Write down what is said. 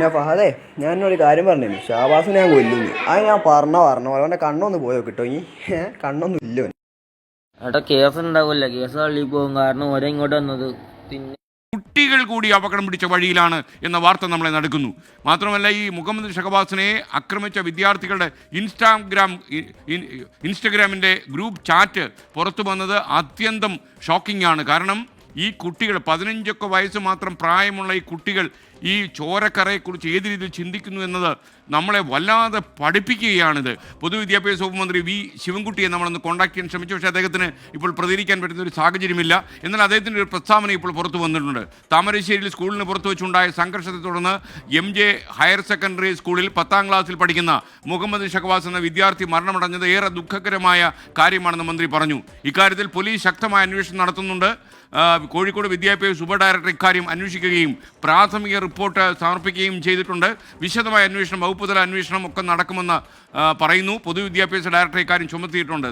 പിന്നെ ഫഹദേ ഞാനൊരു കാര്യം പറഞ്ഞു ഷാബാസിനെ ഞാൻ കൊല്ലുന്നു. അത് ഞാൻ പറഞ്ഞ പറഞ്ഞ പോലെ. അവന്റെ കണ്ണൊന്ന് പോയോ കിട്ടോ ഈ ഏ, കണ്ണൊന്നും ഇല്ല. ഏട്ടാ കേസ് ഉണ്ടാവില്ല കേസ് തള്ളി പോകും. കാരണം ഒരേ ഇങ്ങോട്ട് വന്നത് പിന്നെ കുട്ടികൾ കൂടി അപകടം പിടിച്ച വഴിയിലാണ് എന്ന വാർത്ത നമ്മളെ നടക്കുന്നു. മാത്രമല്ല ഈ മുഹമ്മദ് ഷഹബാസിനെ ആക്രമിച്ച വിദ്യാർത്ഥികളുടെ ഇൻസ്റ്റാഗ്രാം ഇൻസ്റ്റഗ്രാമിന്റെ ഗ്രൂപ്പ് ചാറ്റ് പുറത്തു വന്നത് അത്യന്തം ഷോക്കിംഗ് ആണ്. കാരണം ഈ കുട്ടികൾ പതിനഞ്ചൊക്കെ വയസ്സ് മാത്രം പ്രായമുള്ള ഈ കുട്ടികൾ ഈ ചോരക്കറയെക്കുറിച്ച് ഏത് രീതിയിൽ ചിന്തിക്കുന്നു എന്നത് നമ്മളെ വല്ലാതെ പഠിപ്പിക്കുകയാണിത്. പൊതുവിദ്യാഭ്യാസ വകുപ്പ് മന്ത്രി വി. ശിവൻകുട്ടിയെ നമ്മളൊന്ന് കോൺടാക്ട് ചെയ്യാൻ ശ്രമിച്ചു. പക്ഷേ അദ്ദേഹത്തിന് ഇപ്പോൾ പ്രതികരിക്കാൻ പറ്റുന്ന ഒരു സാഹചര്യമില്ല. എന്നാൽ അദ്ദേഹത്തിന്റെ ഒരു പ്രസ്താവന ഇപ്പോൾ പുറത്തു വന്നിട്ടുണ്ട്. താമരശ്ശേരിയിൽ സ്കൂളിന് പുറത്തു വെച്ചുണ്ടായ സംഘർഷത്തെ തുടർന്ന് എം ജെ ഹയർ സെക്കൻഡറി സ്കൂളിൽ പത്താം ക്ലാസ്സിൽ പഠിക്കുന്ന മുഹമ്മദ് ഷഖവാസ് എന്ന വിദ്യാർത്ഥി മരണമടഞ്ഞത് ഏറെ ദുഃഖകരമായ കാര്യമാണെന്ന് മന്ത്രി പറഞ്ഞു. ഇക്കാര്യത്തിൽ പോലീസ് ശക്തമായ അന്വേഷണം നടത്തുന്നുണ്ട്. കോഴിക്കോട് വിദ്യാഭ്യാസ സൂപ്പർ ഡയറക്ടർ ഇക്കാര്യം അന്വേഷിക്കുകയും പ്രാഥമിക റിപ്പോർട്ട് സമർപ്പിക്കുകയും ചെയ്തിട്ടുണ്ട്. വിശദമായ അന്വേഷണം വകുപ്പ് തല അന്വേഷണം ഒക്കെ നടക്കുമെന്ന് പറയുന്നു. പൊതുവിദ്യാഭ്യാസ ഡയറക്ടർ ഇക്കാര്യം ചുമത്തിയിട്ടുണ്ട്.